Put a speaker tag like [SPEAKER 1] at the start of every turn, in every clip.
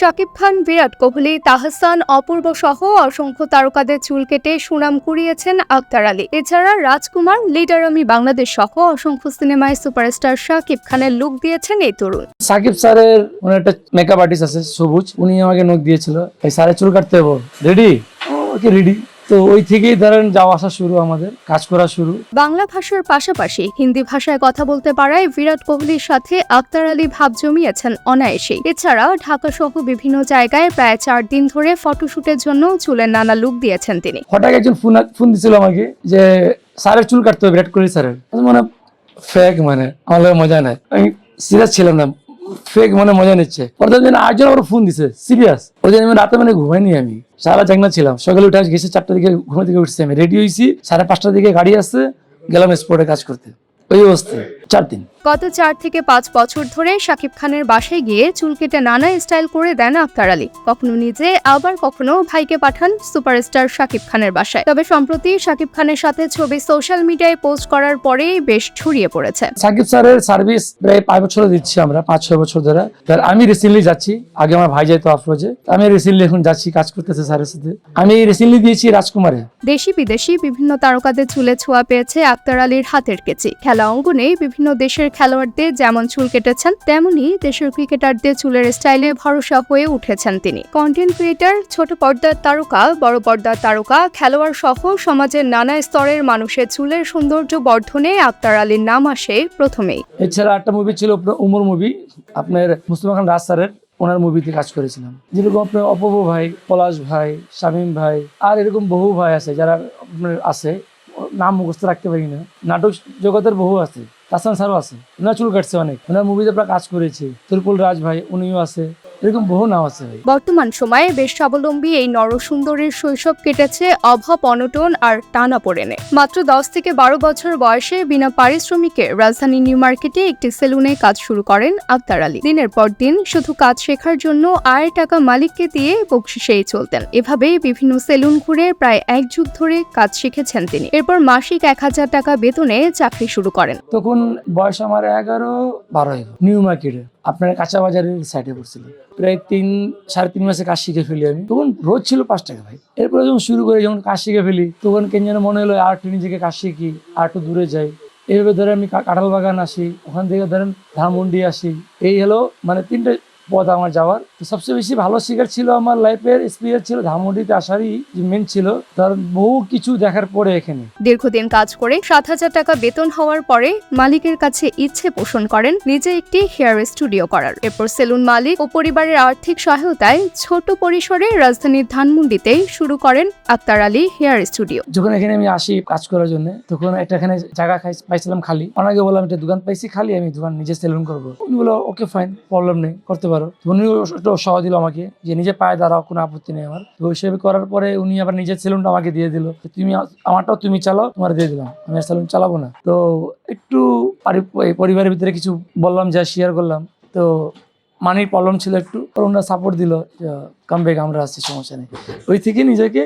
[SPEAKER 1] শাকিব খান, বিরাট কোহলি, তাহসান, অপূর্ব সহ অসংখ্য তারকাদের চুল কেটে সুনাম কুড়িয়েছেন আক্তার আলী। এছাড়া রাজকুমার, লিডার আমি বাংলাদেশ সহ অসংখ্য সিনেমায় সুপারস্টার শাকিব খানের লুক দিয়েছেন এই তরুণ।
[SPEAKER 2] সাকিব স্যারের উনি একটা মেকআপ আর্টিস্ট আছে, সবুজ। উনি আমাকে নোক দিয়েছিল, এই স্যারের চুল কাটতে রেডি ওকে রেডি তো ওই থেকেই ধরেন যাওয়া আসা শুরু আমাদের কাজ করা শুরু।
[SPEAKER 1] বাংলা ভাষার পাশাপাশি হিন্দি ভাষায় কথা বলতে পারায় বিরাট কোহলির সাথে আক্তার আলী ভাব জমিয়েছেন অনায়াসেই এছাড়া ঢাকা সহ বিভিন্ন জায়গায় প্রায় চার দিন ধরে ফটোশুটের জন্য চুলের নানা লুক দিয়েছেন তিনি।
[SPEAKER 2] হঠাৎ একজন ফোন ফোন দিছিল আমাকে যে স্যারের চুল কাটতে হবে বিরাট কোহলি স্যারের। মানে ফেক মানে আমার মজা নেয় আমি সিরিয়াস ছিলাম না। ফেক মানে মজা নিচ্ছে। অর্থাৎ যেন আটজন আমার ফোন দিছে সিরিয়াস ওই জন্য রাতে মানে ঘুমাইনি আমি। সারা জাগনা ছিলাম। সকালে উঠে আজ গেছে চারটার দিকে ঘুমে থেকে উঠছি আমি। রেডি হয়েছি সাড়ে পাঁচটার দিকে গাড়ি আসছে, গেলাম স্পোর্টে কাজ করতে। ওই অবস্থায় চার দিন।
[SPEAKER 1] গত চার থেকে পাঁচ বছর ধরে শাকিব খানের বাসায় গিয়ে চুল কেটে নানা স্টাইল করে দেন আক্তার আলী। কখনো নিজে আবার কখনো ভাইকে পাঠান সুপারস্টার শাকিব খানের বাসায়। তবে সম্প্রতি শাকিব খানের সাথে ছবি সোশ্যাল মিডিয়ায় পোস্ট করার পরেই বেশ ছড়িয়ে পড়েছে।
[SPEAKER 2] সাকিব স্যারের সার্ভিস প্রায় পাঁচ বছর দিচ্ছি আমরা পাঁচ ছয় বছর ধরে। আমি রিসেন্টলি যাচ্ছি। আগে আমার ভাই যাইতো আফরোজে। আমি রিসেন্টলি এখন যাচ্ছি কাজ করতেছে স্যারের সাথে। আমি রিসেন্টলি দিয়েছি রাজকুমারে।
[SPEAKER 1] দেশি বিদেশি বিভিন্ন তারকাদের চুলে ছোঁয়া পেয়েছে আক্তার আলীর হাতের কেচি। খেলা অঙ্গনে বিভিন্ন দেশের খেলোয়াড়দের যেমন চুল কেটেছেন, তেমনি দেশের ক্রিকেটারদের চুলের স্টাইলে ভরসা হয়ে উঠেছেন তিনি। কন্টেন্ট ক্রিয়েটার, ছোট পর্দার তারকা, বড় পর্দার তারকা, খেলোয়াড় সহ সমাজের নানা স্তরের মানুষের চুলের সৌন্দর্য বর্ধনে আক্তার আলীর নাম আসে প্রথমেই।
[SPEAKER 2] এছাড়া একটা মুভি ছিল উমর মুভি আপনার মুস্তফা খান রাজ স্যারের, ওনার মুভিতে কাজ করেছিলাম। যেরকম আপনার অপূর্ব ভাই, পলাশ ভাই, শামীম ভাই, আর এরকম বহু ভাই আছে যারা আপনার আছে, নাম মুখস্থ রাখতে পারি না। নাটক জগতের বহু আছে। তাসান স্যারও আছে ওনার চুল কাটছে অনেক। ওনার মুভিতে আমরা কাজ করেছি। তুলপুল রাজ ভাই, উনিও আছে। এরকম বহু নাম আছে
[SPEAKER 1] বর্তমান সময়ে বেশ স্বাবলম্বী এই নরসুন্দরীর শৈশব কেটেছে অভাব অনটন আর টানা পড়েনে। মাত্র দশ থেকে বারো বছর বয়সে বিনা পারিশ্রমিকে রাজধানী নিউ মার্কেটে একটি সেলুনে কাজ শুরু করেন আক্তার আলী। দিনের পর দিন শুধু কাজ শেখার জন্য আয়ের টাকা মালিককে দিয়ে বকশিসেই চলতেন। এভাবেই বিভিন্ন সেলুন ঘুরে প্রায় এক যুগ ধরে কাজ শিখেছেন তিনি। এরপর মাসিক এক হাজার টাকা বেতনে চাকরি শুরু করেন।
[SPEAKER 2] তখন বয়স আমার এগারো বারো নিউ মার্কেটে। আপনার কাঁচা বাজারের সাইডে পড়ছিল প্রায় তিন, সাড়ে তিন মাসে কাজ শিখে ফেলি আমি। তখন রোজ ছিল পাঁচ টাকা ভাই। এরপরে যখন শুরু করে, যখন কাজ শিখে ফেলি, তখন কেন যেন মনে হলো, আর একটু নিজেকে কাজ শিখি, আর একটু দূরে যাই। এইভাবে ধরে আমি কাঁঠাল বাগান আসি, ওখান থেকে ধরেন ধানমন্ডি আসি। এই হলো মানে তিনটে পথ আমার যাওয়ার। তো সবচেয়ে বেশি ভালো শিকার ছিল আমার লাইফের এক্সপিরিয়েন্স ছিল ধানমন্ডিতে আসারই যে মেন ছিল। তার বহু কিছু দেখার পরে এখানে।
[SPEAKER 1] দীর্ঘদিন কাজ করে সাত হাজার টাকা বেতন হওয়ার পরে মালিকের কাছে ইচ্ছে পোষণ করেন নিজে একটি হেয়ার স্টুডিও করার। এরপর সেলুন মালিক ও পরিবারের আর্থিক সহায়তায় ছোট পরিসরে রাজধানীর ধানমন্ডিতে শুরু করেন আক্তার আলী হেয়ার স্টুডিও।
[SPEAKER 2] যখন এখানে আমি আসি কাজ করার জন্য তখন একটা এখানে জায়গা খাই পাইছিলাম খালি। ওনাকে বললাম একটা দোকান পাইছি খালি আমি দোকান নিজে সেলুন করব। উনি বলল ওকে ফাইন প্রবলেম নেই করতে পারো। উনি সহ দিল আমাকে যে নিজে পায়ে দাঁড়াও, কোনো আপত্তি নেই আমার। তো হিসেবে করার পরে উনি আবার নিজের সেলুনটা আমাকে দিয়ে দিল। তুমি আমারটাও তুমি চালাও, তোমার দিয়ে দিলাম। আমি সেলুন চালাবো না। তো একটু পরিবারের ভিতরে কিছু বললাম, যা শেয়ার করলাম। তো মানির প্রবলেম ছিল একটু। ওনারা সাপোর্ট দিল কামব্যাক আমরা আসছি, সমস্যা নেই। ওই থেকে নিজেকে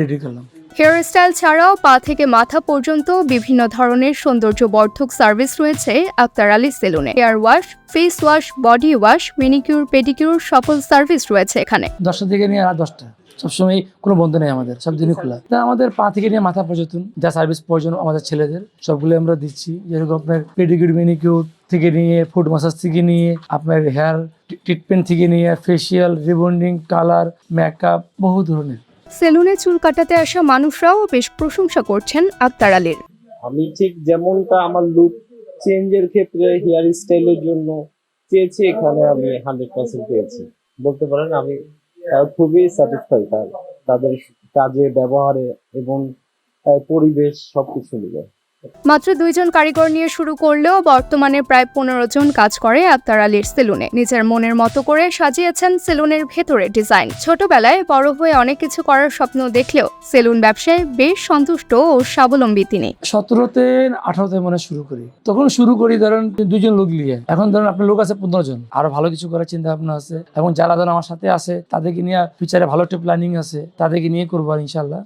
[SPEAKER 2] রেডি করলাম
[SPEAKER 1] হেয়ার স্টাইল ছাড়াও পা থেকে মাথা পর্যন্ত বিভিন্ন ধরনের সৌন্দর্য বর্ধক সার্ভিস রয়েছে আক্তার আলী সেলুনে hair wash face wash body wash manicure pedicure সকল সার্ভিস রয়েছে এখানে।
[SPEAKER 2] দশটা থেকে নিয়ে রাত দশটা। সবসময় কোনো বন্ধ নেই আমাদের সব দিনই খোলা। তা আমাদের পা থেকে নিয়ে মাথা পর্যন্ত যা সার্ভিস প্রয়োজন আমাদের ছেলেদের সবগুলো আমরা দিচ্ছি। যেরকম আপনার পেডিকিউর মেনিকিউর থেকে নিয়ে ফুড মাসাজ থেকে নিয়ে আপনার হেয়ার ট্রিটমেন্ট থেকে নিয়ে ফেসিয়াল রিবন্ডিং কালার মেকআপ বহু ধরনের।
[SPEAKER 1] সেলুনে চুল কাটাতে আসা মানুষরাও বেশ প্রশংসা করছেন আক্তার আলীর।
[SPEAKER 3] আমি ঠিক যেমনটা আমার লুক চেঞ্জের ক্ষেত্রে হেয়ার স্টাইলের জন্য চেয়েছি, এখানে আমি হান্ড্রেড পার্সেন্ট পেয়েছি। বলতে পারেন, আমি খুবই স্যাটিসফাই তাদের কাজে, ব্যবহারে এবং পরিবেশ সবকিছু মিলে।
[SPEAKER 1] মাত্র দুইজন কারিগর নিয়ে শুরু করলেও বর্তমানে প্রায় পনেরো জন কাজ করে আক্তার আলীর সেলুনে। নিজের মনের মতো করে সাজিয়েছেন সেলুনের ভেতরে ডিজাইন। ছোটবেলায় বড় হয়ে অনেক কিছু করার স্বপ্ন দেখলেও সেলুন ব্যবসায় বেশ সন্তুষ্ট ও স্বাবলম্বী তিনি।
[SPEAKER 2] সতেরোতে আঠারোতে মনে শুরু করি। তখন শুরু করি ধরেন দুজন লোক নিয়ে। এখন ধরেন আপনার লোক আছে পনেরো জন। আরও ভালো কিছু করার চিন্তা ভাবনা আছে। এবং যারা ধরেন আমার সাথে আছে, তাদেরকে নিয়ে ফিউচারে ভালো একটা প্ল্যানিং আছে, তাদেরকে নিয়ে করব ইনশাল্লাহ